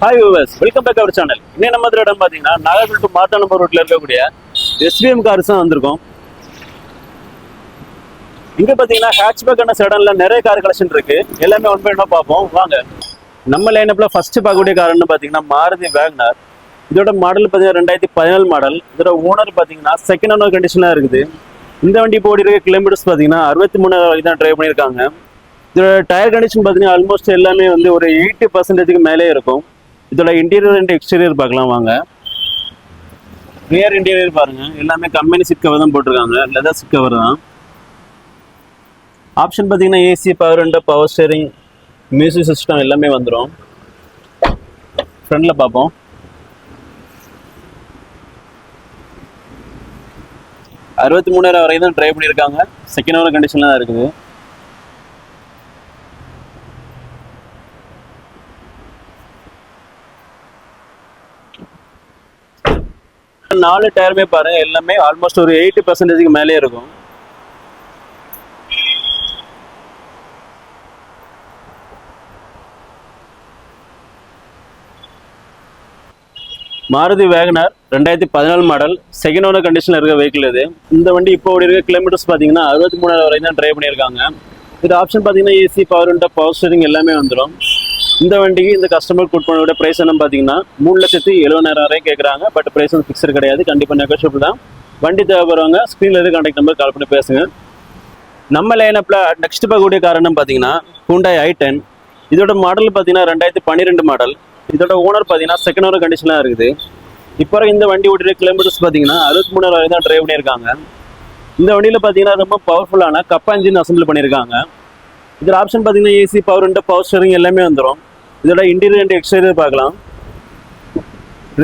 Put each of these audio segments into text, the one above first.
Hi viewers welcome back our channel இன்னும் நம்ம இந்த இடம் பார்த்தீங்கன்னா நாகர்கோவில் டு மார்த்தாண்டம்பர் ரோட்ல இருக்கக்கூடிய எஸ்பிஎம் கார்ஸ் தான் வந்திருக்கோம். இங்க பார்த்தீங்கன்னா ஹேட்ச்பேக்கான செடன்ல நிறைய கார் கலெக்ஷன் இருக்கு. எல்லாமே ஒன் பை ஒன்னா பார்ப்போம். வாங்க. நம்ம லைனப்ல ஃபர்ஸ்ட் பார்க்கக்கூடிய கார்னு பார்த்தீங்கன்னா மாருதி வேக்னார் இதோட மாடல் பார்த்தீங்கன்னா ரெண்டாயிரத்தி பதினாலு மாடல் இதோட ஓனர் பார்த்தீங்கன்னா செகண்ட் ஓனர் கண்டிஷனாக இருக்குது. இந்த வண்டி போடி இருக்க கிலோமீட்டர்ஸ் பார்த்தீங்கன்னா அறுபத்தி மூணாயிரம் வரைக்கும் தான் ட்ரைவ் பண்ணியிருக்காங்க. இதோட டயர் கண்டிஷன் பார்த்தீங்கன்னா ஆல்மோஸ்ட் எல்லாமே வந்து ஒரு எயிட்டி பர்சன்டேஜுக்கு மேலே இருக்கும். இதோட இன்டீரியர் அண்ட் எக்ஸ்டீரியர் பார்க்கலாம் வாங்க. ரியர் இன்டீரியர் பாருங்க. எல்லாமே கம்பெனி சிட் கவர் தான் போட்டிருக்காங்க. லெதர் சிட் கவர் தான். ஆப்ஷன் பார்த்தீங்கன்னா AC power and power steering music system எல்லாமே வந்துடும் ஃப்ரண்டில் பார்ப்போம். அறுபத்தி மூணாயிரம் வரைக்கும் தான் ட்ரை பண்ணியிருக்காங்க. செகண்ட் ஓவர் கண்டிஷனில் தான் இருக்குது. நாலு டயருமே பாருங்க எல்லாமே ஆல்மோஸ்ட் ஒரு எயிட்டி பர்சன்டேஜ்க்கு மேலே இருக்கும். மாருதி வேகனார் ரெண்டாயிரத்தி பதினாலு மாடல் செகண்ட் ஓனர் கண்டிஷனில் இருக்க வெஹிக்கிள் இது. இந்த வண்டி இப்போ ஓடி இருக்க கிலோமீட்டர்ஸ் பார்த்தீங்கன்னா அறுபத்தி மூணாயிரம் வரைக்கும் தான் ட்ரை பண்ணியிருக்காங்க. இது ஆப்ஷன் பார்த்தீங்கன்னா AC power window power steering எல்லாமே வந்துடும் இந்த வண்டிக்கு இந்த கஸ்டமர் கூட் பண்ணோட ப்ரைஸ் என்ன பார்த்தீங்கன்னா மூணு லட்சத்தி எழுபதாயிரம் வரையும் கேட்குறாங்க பட் ப்ரைஸ் வந்து ஃபிக்ஸர் கிடையாது. கண்டிப்பாக நெகோஷியபிள் தான். வண்டி தேவைப்படுறவங்க ஸ்க்ரீனில் இருந்து கான்டாக்ட் நம்பர் கால் பண்ணி பேசுங்க. நம்ம லைனப்பில் நெக்ஸ்ட் பார்க்கக்கூடிய கார் என்னன்னு பார்த்தீங்கன்னா ஹூண்டாய் ஐ டென் இதோட மாடல் பார்த்தீங்கன்னா ரெண்டாயிரத்தி பன்னிரெண்டு மாடல் இதோட ஓனர் பார்த்தீங்கன்னா செகண்ட் ஓனர் கண்டிஷனாக இருக்குது. இப்போ வரைக்கும் இந்த வண்டி ஓட்டுற கிலோமீட்டர்ஸ் பார்த்தீங்கன்னா அறுபத்தி மூணாயிரம் தான் ட்ரைவ் பண்ணியிருக்காங்க. இந்த வண்டியில் பார்த்தீங்கன்னா ரொம்ப பவர்ஃபுல்லான கப்பா இன்ஜின் அசம்பிள் பண்ணியிருக்காங்க. இதில் ஆப்ஷன் பார்த்தீங்கன்னா AC power window power steering எல்லாமே வந்துடும் இதோட இன்டீரியர் அண்ட் எக்ஸ்டீரியர் பார்க்கலாம்.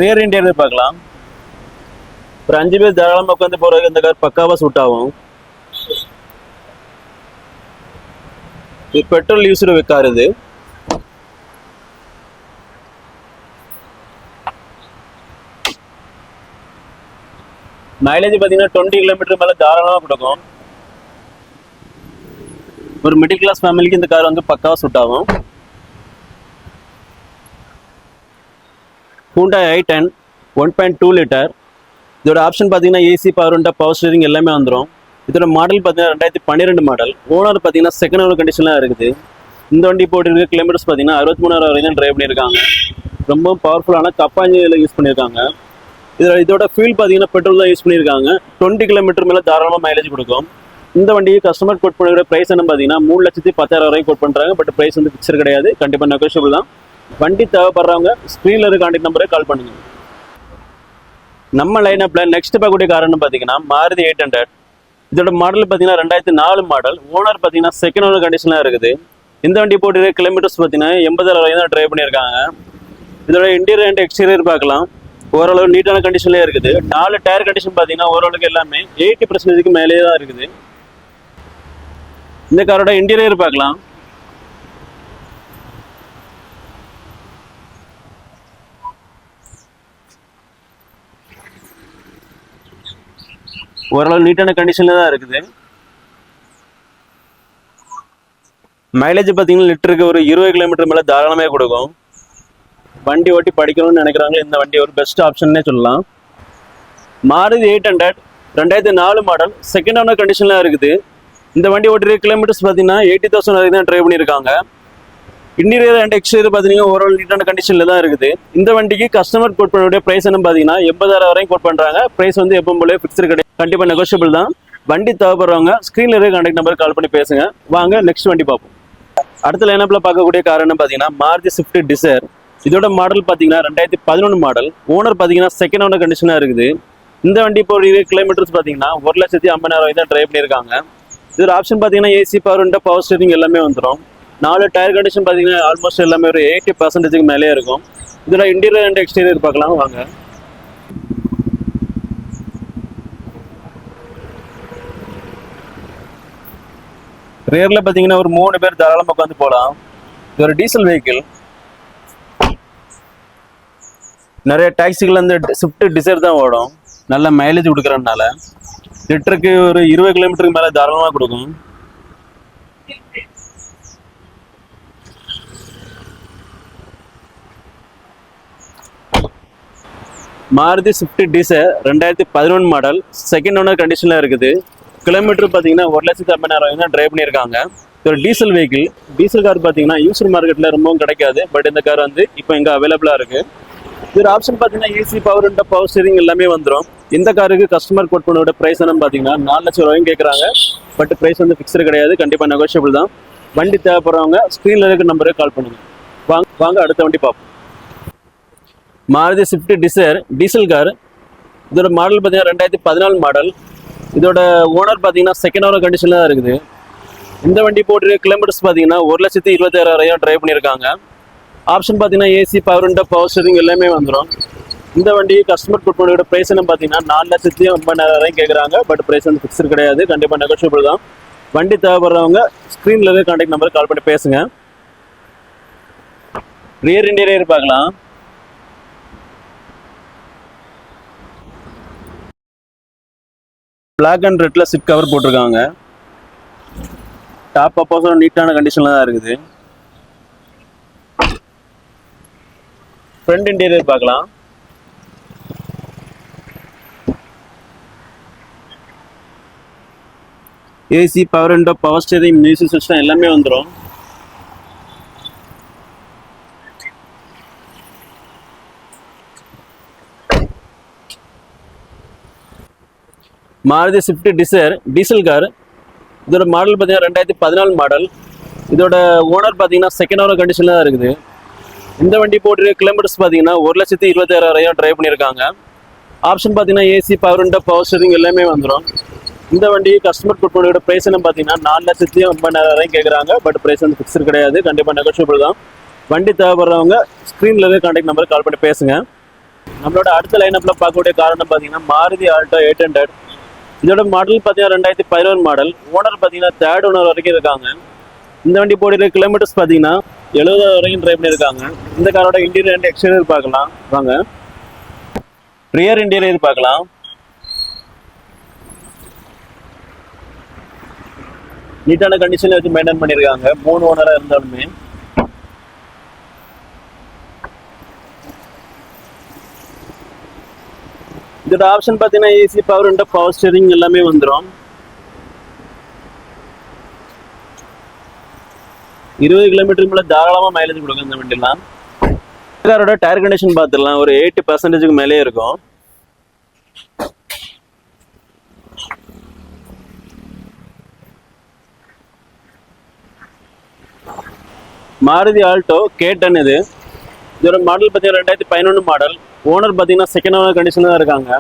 ரியர் இன்டீரியர் பார்க்கலாம். ஒரு அஞ்சு பேர் தாராளமாக உட்காந்து போகிறதுக்கு இந்த கார் பக்காவாக சூட் ஆகும். இது பெட்ரோல் யூஸ்டு கார் இது. மைலேஜ் பார்த்தீங்கன்னா டுவெண்ட்டி கிலோமீட்டர் மேலே தாராளமாக கொடுக்கும். ஒரு மிடில் கிளாஸ் ஃபேமிலிக்கு இந்த கார் வந்து பக்காவாக சூட் ஆகும். Hyundai I ten one point two litre இதோட ஆப்ஷன் பார்த்தீங்கன்னா ஏசி பவர் உண்டா பவர் ஸ்டீரிங் எல்லாமே வந்துடும் இதோட மாடல் பார்த்தீங்கன்னா ரெண்டாயிரத்தி பன்னிரெண்டு மாடல் ஓனர் பார்த்தீங்கன்னா செகண்ட் ஓனர் கண்டிஷன்லாம் இருக்குது. இந்த வண்டி போட்டிருக்க கிலோமீட்டர்ஸ் பார்த்தீங்கன்னா அறுபத்தி மூணாயிரம் வரைக்கும் ட்ரைவ் பண்ணியிருக்காங்க. ரொம்ப பவர்ஃபுல்லான கப்பாஞ்சியில் யூஸ் பண்ணியிருக்காங்க. இதோட இதோட ஃபியூல் பார்த்தீங்கன்னா பெட்ரோல் தான் யூஸ் பண்ணியிருக்காங்க. டுவெண்ட்டி கிலோமீட்டர் மேலே தாராளமாக மைலேஜ் கொடுக்கும். இந்த வண்டிக்கு கஸ்டமர் கோட் பண்ணுற ப்ரைஸ் என்ன பார்த்தீங்கன்னா மூணு லட்சத்தி பத்தாயிரம் வரைக்கும் கோட் பண்ணுறாங்க பட் ப்ரைஸ் வந்து பிக்சர் கிடையாது. கண்டிப்பாக நெகோஷியபிள் தான். வண்டி தேவைப்படுறவங்க ஸ்க்ரீனில் இருக்க கான்டாக்ட் நம்பரை கால் பண்ணுங்க. நம்ம லைனப்பில் நெக்ஸ்ட் பார்க்கக்கூடிய காரணம் பார்த்தீங்கன்னா மாருதி எயிட் ஹண்ட்ரட் இதோட மாடல் பார்த்தீங்கன்னா ரெண்டாயிரத்தி நாலு மாடல் ஓனர் பார்த்தீங்கன்னா செகண்ட் ஓனர் கண்டிஷனாக இருக்குது. இந்த வண்டி போட்டு கிலோமீட்டர்ஸ் பார்த்தீங்கன்னா எண்பதாயிரம் வரைக்கும் தான் ட்ரைவ் பண்ணியிருக்காங்க. இதோட இன்டீரியர் அண்ட் எக்ஸ்டீரியர் பார்க்கலாம். ஓரளவு நீட்டான கண்டிஷன்லேயே இருக்குது. நாலு டயர் கண்டிஷன் பார்த்தீங்கன்னா ஓரளவுக்கு எல்லாமே எயிட்டி பர்சன்டேஜுக்கு மேலேயே தான் இருக்குது. இந்த காரோட இன்டீரியர் பார்க்கலாம். ஓரளவு நீட்டான கண்டிஷன்ல தான் இருக்குது. மைலேஜ் பார்த்தீங்கன்னா லிட்டருக்கு ஒரு இருபது கிலோமீட்டர் மேலே தாராளமே கொடுக்கும். வண்டி ஓட்டி படிக்கணும்னு நினைக்கிறாங்க இந்த வண்டி ஒரு பெஸ்ட் ஆப்ஷன்னே சொல்லலாம். மாருதி எயிட் ஹண்ட்ரட் ரெண்டாயிரத்தி நாலு மாடல் செகண்ட் ஓனர் கண்டிஷனில் இருக்குது. இந்த வண்டி ஓட்டுற கிலோமீட்டர்ஸ் பார்த்தீங்கன்னா எயிட்டி தௌசண்ட் வரைக்கும் தான் ட்ரைவ் பண்ணியிருக்காங்க. இன்டீரியர் அண்ட் எக்ஸ்டீரியர் பார்த்தீங்கன்னா ஓரளவு நீட்டான கண்டிஷனில் தான் இருக்குது. இந்த வண்டிக்கு கஸ்டமர் கோட் பண்ணக்கூடிய ப்ரைஸ் என்ன பார்த்தீங்கன்னா எண்பதாயிரம் வரையும் கோட் பண்ணுறாங்க ப்ரைஸ் வந்து எப்போ போல ஃபிக்ஸ்டு கிடையாது. கண்டிப்பாக நெகோஷியபிள் தான். வண்டி தேவைப்படுறவங்க ஸ்க்ரீனில் இருக்க கான்டாக்ட் நம்பர் கால் பண்ணி பேசுங்க. வாங்க நெக்ஸ்ட் வண்டி பார்ப்போம். அடுத்த லைனப்பில் பார்க்கக்கூடிய கார் என்ன பார்த்தீங்கன்னா மாருதி ஸ்விஃப்ட் டிசைர் இதோட மாடல் பார்த்தீங்கன்னா ரெண்டாயிரத்தி பதினொன்று மாடல் ஓனர் பார்த்தீங்கன்னா செகண்ட் ஓனர் கண்டிஷனாக இருக்குது. இந்த வண்டி இப்போ கிலோமீட்டர்ஸ் பார்த்தீங்கன்னா ஒரு லட்சத்தி ஐம்பதாயிரம் வரைக்கும் தான் ட்ரைவ் பண்ணியிருக்காங்க. இதில் ஆப்ஷன் பார்த்தீங்கன்னா ஏசி பவர் உண்டு பவர் ஸ்டீரிங் எல்லாமே வந்துடும். நாலு டயர் கண்டிஷன் பார்த்தீங்கன்னா ஆல்மோஸ்ட் எல்லாமே ஒரு எயிட்டி பர்சன்டேஜுக்கு மேலே இருக்கும். இதில் இன்டீரியர் அண்ட் எக்ஸ்டீரியர் பார்க்கலாம் வாங்க. ரேரில் பார்த்தீங்கன்னா ஒரு மூணு பேர் தாராளமாக உட்காந்து போகலாம். இது ஒரு டீசல் வெஹிக்கிள் நிறைய டாக்ஸிகள் அந்த ஸ்விஃப்ட் டிசைர் தான் ஓடும். நல்ல மைலேஜ் கொடுக்குறதுனால. லிட்டருக்கு ஒரு இருபது கிலோமீட்டருக்கு மேலே தாராளமாக கொடுக்கும். மாருதி ஸ்விஃப்ட் டீசர் ரெண்டாயிரத்தி பதினொன்று மாடல் செகண்ட் ஓனர் கண்டிஷனில் இருக்குது. கிலோமீட்டர் பார்த்தீங்கன்னா ஒரு லட்சத்தி ஐம்பதாயிரம் தான் ட்ரைவ் பண்ணியிருக்காங்க. ஒரு டீசல் வெஹிக்கிள் டீசல் கார் பார்த்தீங்கன்னா யூசர் மார்க்கெட்டில் ரொம்பவும் கிடைக்காது. பட் இந்த கார் வந்து இப்போ இங்கே அவைலபிளாக இருக்குது இது ஆப்ஷன் பார்த்தீங்கன்னா AC power and power steering எல்லாமே வந்துடும் இந்த காருக்கு கஸ்டமர் கோட் பண்ணோட ப்ரைஸ் என்னன்னு பார்த்தீங்கன்னா நாலு லட்சம் ரூபாயும் கேட்குறாங்க பட் ப்ரைஸ் வந்து ஃபிக்ஸ்டு கிடையாது. கண்டிப்பாக நெகோஷியபிள் தான். வண்டி தேவைப்படுறவங்க ஸ்க்ரீனில் இருக்கிற நம்பருக்கு கால் பண்ணுங்க. வாங்க வாங்க அடுத்த வண்டி பார்ப்போம். Maruti Swift Dzire diesel car இதோட மாடல் பார்த்தீங்கன்னா ரெண்டாயிரத்தி பதினாலு மாடல் இதோட ஓனர் பார்த்தீங்கன்னா செகண்ட் ஓனர் கண்டிஷனில் தான் இருக்குது. இந்த வண்டி போட்டிருக்க கிலோமீட்டர்ஸ் பார்த்தீங்கன்னா ஒரு லட்சத்தி இருபத்தாயிரம் ட்ரைவ் பண்ணியிருக்காங்க. ஆப்ஷன் பார்த்தீங்கன்னா AC power window power steering எல்லாமே வந்துடும் இந்த வண்டி கஸ்டமர் கொடுப்போட ப்ரைஸ் என்ன பார்த்தீங்கன்னா நாலு லட்சத்தி ஐம்பதாயிரம் கேட்குறாங்க பட் ப்ரைஸ் வந்து ஃபிக்ஸ்டு கிடையாது. கண்டிப்பாக நெகோஷியபிள் தான். வண்டி தேவைப்படுறவங்க ஸ்க்ரீனில் இருக்க கான்டாக்ட் நம்பருக்கு கால் பண்ணி பேசுங்க. ரியர் இன்டீரியர் பார்க்கலாம். பிளாக் அண்ட் ரெட்டில் சிட் கவர் போட்டிருக்காங்க. டாப் அப்போசம் நீட்டான கண்டிஷனில் தான் இருக்குது. ஃப்ரண்ட் இன்டீரியர் பார்க்கலாம். AC power window power steering music system எல்லாமே வந்துடும் Maruti Swift Dzire diesel car இதோட மாடல் பார்த்தீங்கன்னா ரெண்டாயிரத்தி பதினாலு மாடல் இதோட ஓனர் பார்த்தீங்கன்னா செகண்ட் ஓனர் கண்டிஷனில் தான் இருக்குது. இந்த வண்டி போட்டிருக்க கிலோமீட்டர்ஸ் பார்த்தீங்கன்னா ஒரு லட்சத்தி இருபத்தாறாயிரம் ட்ரைவ் பண்ணியிருக்காங்க. ஆப்ஷன் பார்த்தீங்கன்னா AC power window power steering எல்லாமே வந்துடும் இந்த வண்டி கஸ்டமர் கொடுப்போட ப்ரைஸ் என்ன பார்த்தீங்கன்னா நாலு லட்சத்தி ஐம்பதாயிரம் கேட்குறாங்க பட் ப்ரைஸ் வந்து ஃபிக்ஸ்டு கிடையாது. கண்டிப்பாக நெகோஷியபிள் தான். வண்டி தேவைப்படுறவங்க ஸ்க்ரீனில் இருக்க கான்டாக்ட் நம்பருக்கு கால் பண்ணி பேசுங்க. நம்மளோட அடுத்த லைனப்பில் பார்க்கக்கூடிய காரணம் பார்த்தீங்கன்னா மாருதி ஆல்டோ எயிட் ஹண்ட்ரட் இதோட மாடல் பார்த்தீங்கன்னா ரெண்டாயிரத்தி பதினோரு மாடல் ஓனர் பார்த்தீங்கன்னா தேர்ட் ஓனர் வரைக்கும் இருக்காங்க. இந்த வண்டி போடுற கிலோமீட்டர்ஸ் பார்த்தீங்கன்னா எழுபது வரைக்கும் ட்ரைவ் பண்ணியிருக்காங்க. இந்த காரோட இன்டீரியர் அண்ட் எக்ஸ்டீரியர் பார்க்கலாம். வாங்க. ரியர் இன்டீரியர் பார்க்கலாம். நீட்டான கண்டிஷன்ல வச்சு மெயின்டைன் பண்ணியிருக்காங்க மூணு ஓனராக இருந்தாலுமே. இதோட ஆப்ஷன் பார்த்தீங்கன்னா AC power and power steering எல்லாமே வந்துடும் இருபது கிலோமீட்டர் மேலே தாராளமாக மைலேஜ் கொடுக்கும் இந்த வண்டிலாம். காரோட டயர் கண்டிஷன் பார்த்துடலாம். ஒரு எயிட்டி பர்சன்டேஜுக்கு மேலே இருக்கும். மாருதி ஆல்டோ கேட்டன் இது. இதோட மாடல் பார்த்தீங்கன்னா ரெண்டாயிரத்தி பதினொன்று மாடல் ஓனர் பார்த்தீங்கன்னா செகண்ட் ஓனர் கண்டிஷனில் தான் இருக்காங்க.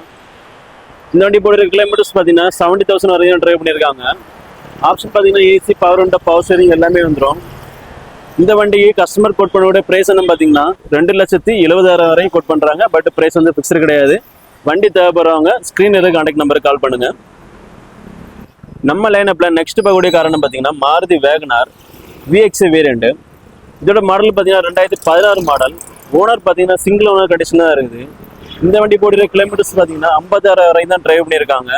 இந்த வண்டி போடுற கிலோமீட்டர்ஸ் பார்த்தீங்கன்னா செவன்ட்டி தௌசண்ட் வரைக்கும் ட்ரைவ் பண்ணியிருக்காங்க. ஆப்ஷன் பார்த்தீங்கன்னா ஏசி பவர் உண்டா பவர் ஸ்டேரிங் எல்லாமே வந்துடும் இந்த வண்டிக்கு கஸ்டமர் கோட் பண்ணக்கூடிய ப்ரைஸ் என்ன பார்த்தீங்கன்னா ரெண்டு லட்சத்தி எழுபதாயிரம் வரையும் கோட் பண்ணுறாங்க பட் ப்ரைஸ் வந்து ஃபிக்ஸ்டு கிடையாது. வண்டி தேவைப்படுறவங்க ஸ்க்ரீன் இருக்க கான்டாக்ட் நம்பருக்கு கால் பண்ணுங்க. நம்ம லைனப்பில் நெக்ஸ்ட் பார்க்கக்கூடிய காரணம் பார்த்தீங்கன்னா Maruti Wagon R VX variant இதோட மாடல் பார்த்தீங்கன்னா ரெண்டாயிரத்தி பதினாறு மாடல் ஓனர் பார்த்தீங்கன்னா சிங்கிள் ஓனர் கண்டிஷன் தான் இருக்குது. இந்த வண்டி போடுற கிலோமீட்டர்ஸ் பார்த்தீங்கன்னா ஐம்பத்தாறு வரை தான் ட்ரைவ் பண்ணியிருக்காங்க.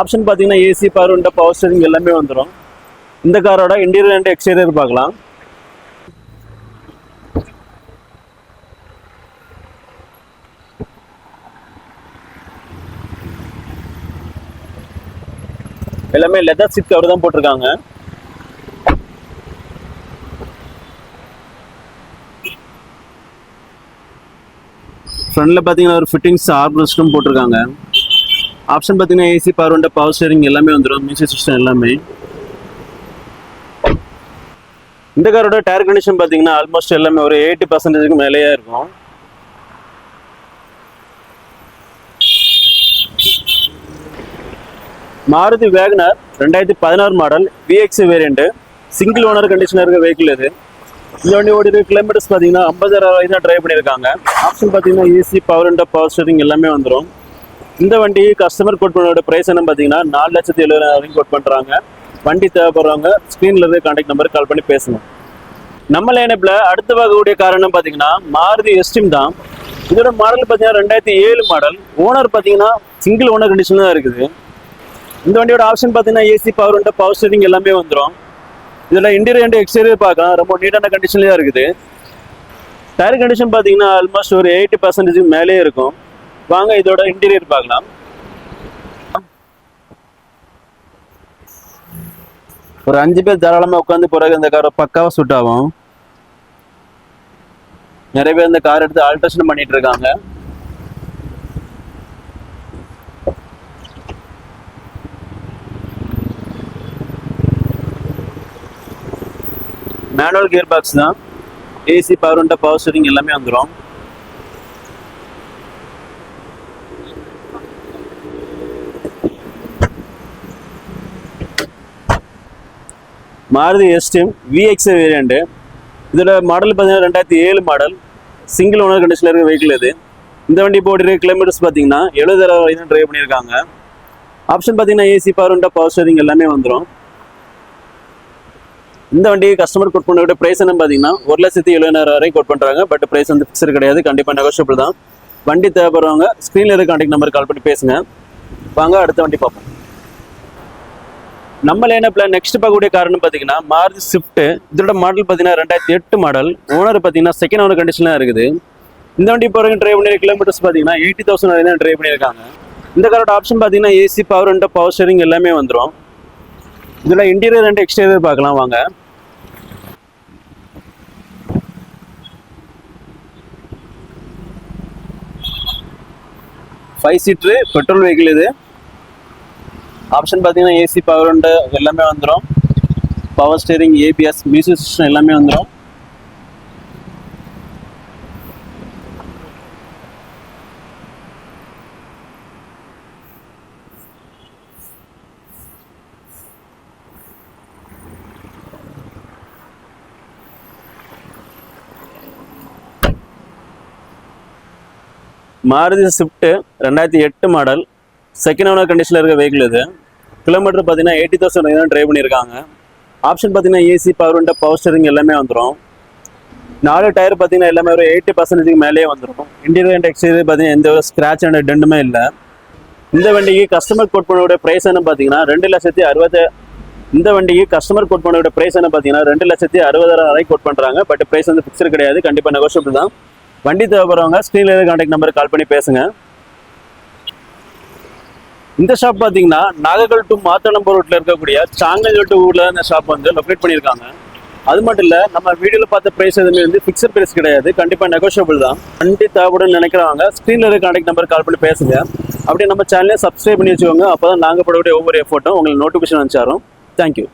ஆப்ஷன் பார்த்தீங்கன்னா ஏசி பவர் உண்ட பவர் ஸ்டேரிங் எல்லாமே வந்துடும் இந்த காரோட இன்டீரியர் அண்ட் எக்ஸ்டீரியர் பார்க்கலாம். எல்லாமே லெதர் சீட் கவர் தான் போட்டிருக்காங்க. ஃப்ரண்ட்ல பார்த்தீங்கன்னா ஒரு ஃபிட்டிங்ஸ் ஆர்பிரஸ்டும் போட்டிருக்காங்க. ஆப்ஷன் பார்த்தீங்கன்னா ஏசி பவர் உண்ட பவர் ஸ்டேரிங் எல்லாமே வந்துடும் மியூசிக் சிஸ்டம் எல்லாமே. இந்த காரோட டயர் கண்டிஷன் பார்த்தீங்கன்னா ஆல்மோஸ்ட் எல்லாமே ஒரு எயிட்டி பர்சன்டேஜுக்கு மேலேயே இருக்கும். மாருதி வேகனர் ரெண்டாயிரத்தி பதினாறு model VX variant single owner கண்டிஷனாக இருக்க வெஹிக்கிள் இது. இந்த வண்டி ஓடி கிலோமீட்டர்ஸ் பார்த்தீங்கன்னா ஐம்பதாயிரம் வரைக்கும் தான் ட்ரைவ் பண்ணியிருக்காங்க. ஆப்ஷன் பார்த்தீங்கன்னா AC power and power steering எல்லாமே வந்துடும் இந்த வண்டி கஸ்டமர் கோட் பண்ணோட ப்ரைஸ் என்ன பார்த்தீங்கன்னா நாலு லட்சத்தி எழுபதாயிரம் கோட் பண்ணுறாங்க வண்டி தேவைப்படுறவங்க ஸ்க்ரீனில் இருந்து கான்டாக்ட் நம்பருக்கு கால் பண்ணி பேசணும். நம்ம லைனப்பில் அடுத்து பார்க்கக்கூடிய காரணம் பார்த்தீங்கன்னா மாருதி எஸ்டிம் தான். இதோட மாடல் பார்த்தீங்கன்னா ரெண்டாயிரத்தி ஏழு மாடல் ஓனர் பார்த்தீங்கன்னா சிங்கிள் ஓனர் கண்டிஷன் தான் இருக்குது. இந்த வண்டியோட ஆப்ஷன் பார்த்தீங்கன்னா ஏசி பவர் உண்டு பவர் ஸ்டேரிங் எல்லாமே வந்துடும் இதில் இன்டீரியர் அண்ட் எக்ஸ்டீரியர் பார்க்கலாம். ரொம்ப நீட்டான கண்டிஷன்லேயே இருக்குது. டயர் கண்டிஷன் பார்த்தீங்கன்னா ஆல்மோஸ்ட் ஒரு எயிட்டி பர்சன்டேஜ் மேலே இருக்கும். வாங்க இதோட இன்டீரியர் பார்க்கலாம். ஒரு அஞ்சு பேர் தாராளமாக உட்காந்து பிறகு இந்த காரை பக்காவாக சூட் ஆகும். நிறைய பேர் இந்த கார் எடுத்து ஆல்ட்ரேஷன் பண்ணிட்டு இருக்காங்க. மேனுவல் கியர் பாக்ஸ் தான் ஏசி பவர் உண்டா பவர் ஸ்டீரிங் எல்லாமே வந்துடும் மாருதி எஸ்டிம் விஎக்ஸ் வேரியண்ட்டு இதோட மாடல் பார்த்தீங்கன்னா ரெண்டாயிரத்தி ஏழு மாடல் சிங்கிள் ஓனர் கண்டிஷனில் இருக்க வெஹிக்கிள் இது. இந்த வண்டி போட்டு கிலோமீட்டர்ஸ் பார்த்தீங்கன்னா எழுபதாயிரம் வரைக்கும் ட்ரைவ் பண்ணியிருக்காங்க. ஆப்ஷன் பார்த்தீங்கன்னா ஏசி பவர் உண்டா பவர் ஸ்டீரிங் எல்லாமே வந்துடும் இந்த வண்டிக்கு கஸ்டமர் கோட் பண்ண ப்ரைஸ் என்ன பார்த்தீங்கன்னா ஒரு லட்சத்தி எழுபதாயிரம் வரை கோட் பண்ணுறாங்க பட் ப்ரைஸ் வந்து ஃபிக்ஸர் கிடையாது. கண்டிப்பாக நெகோஷியபிள் தான். வண்டி தேவைப்படுறவங்க ஸ்க்ரீனில் இருக்க கான்டாக்ட் நம்பர் கால் பண்ணி பேசுங்க. வாங்க அடுத்த வண்டி பார்ப்போம். நம்ம லைனப்ல நெக்ஸ்ட் பார்க்கக்கூடிய காரணம் பார்த்தீங்கன்னா மாருதி ஸ்விஃப்ட் இதோட மாடல் பார்த்தீங்கன்னா ரெண்டாயிரத்தி எட்டு மாடல் ஓனர் பார்த்தீங்கன்னா செகண்ட் ஓனர் கண்டிஷனாக இருக்குது. இந்த வண்டி போகிறவங்க ட்ரைவ் பண்ணி கிலோமீட்டர்ஸ் பார்த்தீங்கன்னா எயிட்டி தௌசண்ட் வரை தான் ட்ரைவ் பண்ணியிருக்காங்க இந்த காரோட ஆப்ஷன் பார்த்தீங்கன்னா AC power and power steering எல்லாமே வந்துடும் இதில் இன்டீரியர் அண்ட் எக்ஸ்டீரியர் பார்க்கலாம் வாங்க. ஃபைவ் சீட்ரு பெட்ரோல் வெஹிக்கிள் இது. ஆப்ஷன் பார்த்தீங்கன்னா ஏசி பவர் உண்டு எல்லாமே வந்துடும் power steering ABS music system எல்லாமே வந்துடும் மாருதி ஸ்விஃப்ட்டு ரெண்டாயிரத்தி எட்டு மாடல் செகண்ட் ஓனர் கண்டிஷனில் இருக்க வெஹிக்கிள் இது. கிலோமீட்டர் பார்த்தீங்கன்னா எயிட்டி தௌசண்ட் தான் ட்ரைவ் பண்ணியிருக்காங்க. ஆப்ஷன் பார்த்தீங்கன்னா AC power window power steering எல்லாமே வந்துடும் நாலு டயர் பார்த்தீங்கன்னா எல்லாமே ஒரு எயிட்டி பர்சன்டேஜுக்கு மேலேயே வந்துடும் இன்டீரியர் அண்ட் எக்ஸ்டீரியர் பார்த்தீங்கன்னா எந்த ஒரு ஸ்க்ராட்ச் அண்ட் டெண்டுமே இல்லை. இந்த வண்டிக்கு கஸ்டமர் கோட் பண்ணோட ப்ரைஸ் என்ன பார்த்தீங்கன்னா ரெண்டு லட்சத்தி அறுபது இந்த வண்டிக்கு கஸ்டமர் கோட் பண்ணோட ப்ரைஸ் என்ன பார்த்தீங்கன்னா ரெண்டு லட்சத்தி அறுபதாயிரம் வரைக்கும் கோட் பண்ணுறாங்க பட் ப்ரைஸ் வந்து ஃபிக்ஸர் கிடையாது. கண்டிப்பாக நெகோஷியபிள் தான். வண்டி தேவைப்படுறவங்க ஸ்க்ரீனில் இருக்க கான்டாக்ட் நம்பர் கால் பண்ணி பேசுங்க. இந்த ஷாப் பார்த்தீங்கன்னா நாகக்கல் டு மாத்தளம்பூர் ரோட்டில் இருக்கக்கூடிய சாங்கல் ஊரில் இந்த ஷாப் வந்து லொக்கேட் பண்ணியிருக்காங்க. அது மட்டும் இல்லை நம்ம வீடியோவில் பார்த்த ப்ரைஸ் எதுவுமே வந்து ஃபிக்ஸட் ப்ரைஸ் கிடையாது. கண்டிப்பாக நெகோஷியபிள் தான். வண்டி தேவைப்படுன்னு நினைக்கிறவங்க ஸ்க்ரீனில் இருக்க கான்டாக்ட் நம்பர் கால் பண்ணி பேசுங்க. அப்படியே நம்ம சேனலே சப்ஸ்கிரைப் பண்ணி வச்சுக்கோங்க. அப்போ தான் நாங்கள் போடக்கூடிய ஒவ்வொரு எஃபோர்ட்டும் உங்களுக்கு நோட்டிஃபிகேஷன் அனுப்பிச்சாரோம் தேங்க்யூ